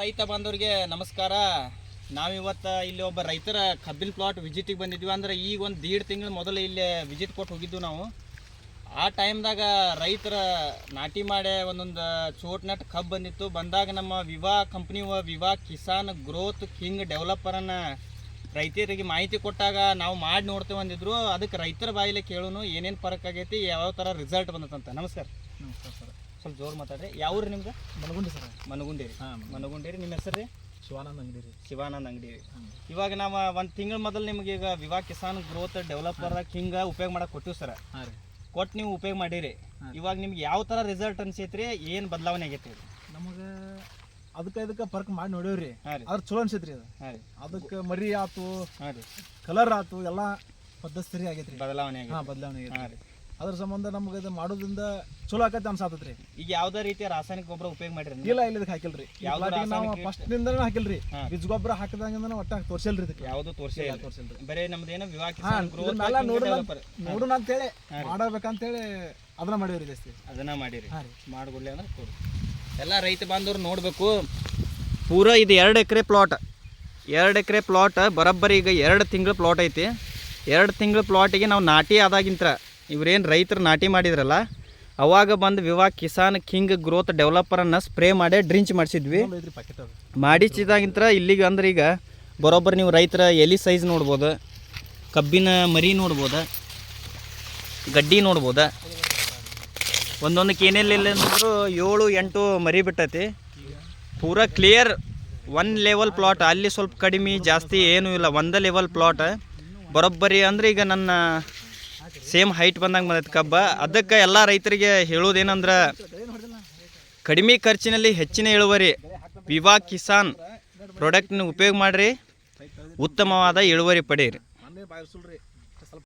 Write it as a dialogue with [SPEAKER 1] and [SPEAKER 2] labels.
[SPEAKER 1] ರೈತ ಬಾಂಧವರಿಗೆ ನಮಸ್ಕಾರ. ನಾವಿವತ್ತು ಇಲ್ಲಿ ಒಬ್ಬ ರೈತರ ಕಬ್ಬಿನ ಪ್ಲಾಟ್ ವಿಸಿಟಿಗೆ ಬಂದಿದ್ವಿ. ಅಂದ್ರೆ ಈಗ ಒಂದು ದೀಡ್ ತಿಂಗಳು ಮೊದಲು ಇಲ್ಲಿ ವಿಜಿಟ್ ಕೊಟ್ಟು ಹೋಗಿದ್ದು ನಾವು. ಆ ಟೈಮ್ದಾಗ ರೈತರ ನಾಟಿ ಮಾಡೇ ಒಂದೊಂದು ಚೋಟ್ ನಟ್ ಕಬ್ಬು ಬಂದಿತ್ತು. ಬಂದಾಗ ನಮ್ಮ Viva company Viva Kisan growth king ಡೆವಲಪರನ್ನು ರೈತರಿಗೆ ಮಾಹಿತಿ ಕೊಟ್ಟಾಗ ನಾವು ಮಾಡಿ ನೋಡ್ತೇವೆ ಅಂದಿದ್ರು. ಅದಕ್ಕೆ ರೈತರ ಬಾಯಿಲೆ ಕೇಳೋನು ಏನೇನು ಫರಕ್ ಆಗೈತಿ ಯಾವ ಥರ ರಿಸಲ್ಟ್ ಬಂದತ್ತಂತ. ನಮಸ್ಕಾರ.
[SPEAKER 2] ನಮಸ್ಕಾರ ಸರ್.
[SPEAKER 1] ಸ್ವಲ್ಪ ಜೋರು ಮಾತಾಡ್ರಿ. ಯಾವ ಊರು ನಿಮ್ಗೆ
[SPEAKER 2] ಮನಗುಂಡಿ ಸರ್.
[SPEAKER 1] ರೀ.
[SPEAKER 2] ಹಾಂ
[SPEAKER 1] ರೀ. ನಿಮ್ಮ ಹೆಸರು ರೀ?
[SPEAKER 2] ಶಿವಾನಂದ ಅಂಗಡಿ ರೀ.
[SPEAKER 1] ಶಿವಾನಂದ್ ಅಂಗಡಿ ರೀ. ಇವಾಗ ನಾವು ಒಂದು ತಿಂಗಳ ಮೊದಲು ನಿಮ್ಗೆ ಈಗ ವಿವಾ ಕಿಸಾನ್ ಗ್ರೋತ್ ಡೆವಲಪರ್ ಹಿಂಗೆ ಉಪಯೋಗ ಮಾಡಕ್ಕೆ ಕೊಟ್ಟಿವಿ ಸರ್.
[SPEAKER 2] ಹಾಂ ರೀ.
[SPEAKER 1] ಕೊಟ್ಟು ನೀವು ಉಪಯೋಗ ಮಾಡಿರಿ. ಇವಾಗ ನಿಮ್ಗೆ ಯಾವ ಥರ ರಿಸಲ್ಟ್ ಅನ್ಸೈತ್ರಿ? ಏನು ಬದಲಾವಣೆ ಆಗೈತಿ
[SPEAKER 2] ನಮಗೆ ಅದಕ್ಕೆ ಇದಕ್ಕೆ ಫರ್ಕ್ ಮಾಡಿ ನೋಡೇವ್ರಿ ಅದ್ರ ಚಲೋ ಅನ್ಸೈತ್ರಿ ಅದು. ಅದಕ್ಕೆ ಮರಿ ಆತು ಕಲರ್ ಆತು ಎಲ್ಲ ಪದ್ಧತಿ ಆಗೈತೆ ರೀ
[SPEAKER 1] ಬದಲಾವಣೆ ಆಗೈತಿ
[SPEAKER 2] ಬದಲಾವಣೆ
[SPEAKER 1] ಹಾಂ ರೀ.
[SPEAKER 2] ಅದ್ರ ಸಂಬಂಧ ನಮ್ಗೆ ಇದು ಮಾಡೋದ್ರಿಂದ ಚಲೋ ಆಕೈತೆ ಅನ್ಸಾತತ್ರಿ.
[SPEAKER 1] ಈಗ ಯಾವ್ದೇ ರೀತಿಯ ರಾಸಾಯನಿಕ ಗೊಬ್ಬರ ಉಪಯೋಗ ಮಾಡಿರಿ
[SPEAKER 2] ಇಲ್ಲ ಇಲ್ಲ ಇದಕ್ಕೆ ಹಾಕಿಲ್ರಿ. ನಾವು ಫಸ್ಟ್ನಿಂದ ಹಾಕಿಲ್ರಿ. ಬೀಜ ಗೊಬ್ಬರ ಹಾಕಿದಂಗಿಂದ ಒಟ್ಟ ತೋರ್ಸಲ್ರಿ ಇದಕ್ಕೆ.
[SPEAKER 1] ಯಾವ್ದು ತೋರ್ಸಿಲ್ಲ. ಇಲ್ಲ
[SPEAKER 2] ತೋರ್ಸಿಲ್ರಿ.
[SPEAKER 1] ಬರೀ ನಮ್ದು ಏನೋ ವಿವಾ
[SPEAKER 2] ಹಾಂ
[SPEAKER 1] ಕಿಸಾನ್ ಗ್ರೋತ್
[SPEAKER 2] ಇದನ್ನೆಲ್ಲ ನೋಡೋಣ ಅಂತೇಳಿ.
[SPEAKER 1] ಹೇಳಿ ರೀ.
[SPEAKER 2] ಮಾಡಬೇಕಂತೇಳಿ ಅದನ್ನ ಮಾಡೀವ್ರಿ ಜಾಸ್ತಿ
[SPEAKER 1] ಅದನ್ನ ಮಾಡಿರಿ. ಮಾಡ್ಕೊಡ್ಲಿ ಅಂದ್ರೆ ಕೊಡಿ ಎಲ್ಲ ರೈತ ಬಾಂಧವ್ರು ನೋಡಬೇಕು. ಪೂರಾ ಇದು ಎರಡು ಎಕರೆ ಪ್ಲಾಟ್ ಎರಡು ಎಕರೆ ಪ್ಲಾಟ್ ಬರೋಬ್ಬರಿ ಈಗ ಎರಡು ತಿಂಗಳ ಪ್ಲಾಟ್ ಐತಿ. ಎರಡು ತಿಂಗಳ ಪ್ಲಾಟಿಗೆ ನಾವು ನಾಟಿ ಆದಾಗಿಂತ ಇವ್ರೇನು ರೈತರು ನಾಟಿ ಮಾಡಿದ್ರಲ್ಲ, ಅವಾಗ ಬಂದು ವಿವಾ ಕಿಸಾನ್ ಕಿಂಗ್ ಗ್ರೋತ್ ಡೆವಲಪರನ್ನು ಸ್ಪ್ರೇ ಮಾಡಿ ಡ್ರಿಂಚ್ ಮಾಡಿಸಿದ್ವಿ. ಮಾಡಿಸಿದಾಗಿಂತ ಇಲ್ಲಿಗೆ ಅಂದ್ರೆ ಈಗ ಬರೋಬ್ಬರಿ ನೀವು ರೈತರ ಎಲಿ ಸೈಜ್ ನೋಡ್ಬೋದು, ಕಬ್ಬಿನ ಮರಿ ನೋಡ್ಬೋದು, ಗಡ್ಡಿ ನೋಡ್ಬೋದು? ಒಂದೊಂದಕ್ಕೆ ಏನೆಲ್ಲ ಅಂದ್ರೆ ಏಳು ಎಂಟು ಮರಿ ಬಿಟ್ಟೈತಿ. ಪೂರ ಕ್ಲಿಯರ್ ಒನ್ ಲೆವೆಲ್ ಪ್ಲಾಟ್ ಅಲ್ಲಿ ಸ್ವಲ್ಪ ಕಡಿಮೆ ಜಾಸ್ತಿ ಏನೂ ಇಲ್ಲ, ಒಂದೇ ಲೆವೆಲ್ ಪ್ಲಾಟ್ ಬರೋಬ್ಬರಿ ಅಂದ್ರೆ ಈಗ ನನ್ನ ಸೇಮ್ ಹೈಟ್ ಬಂದಂಗೆ ಬಂದೈತೆ ಕಬ್ಬ. ಅದಕ್ಕೆ ಎಲ್ಲ ರೈತರಿಗೆ ಹೇಳೋದೇನಂದ್ರೆ, ಕಡಿಮೆ ಖರ್ಚಿನಲ್ಲಿ ಹೆಚ್ಚಿನ ಇಳುವರಿ, ವಿವಾ ಕಿಸಾನ್ ಪ್ರಾಡಕ್ಟ್ನ ಉಪಯೋಗ ಮಾಡಿರಿ. ಉತ್ತಮವಾದ ಇಳುವರಿ ಪಡೆಯಿರಿ.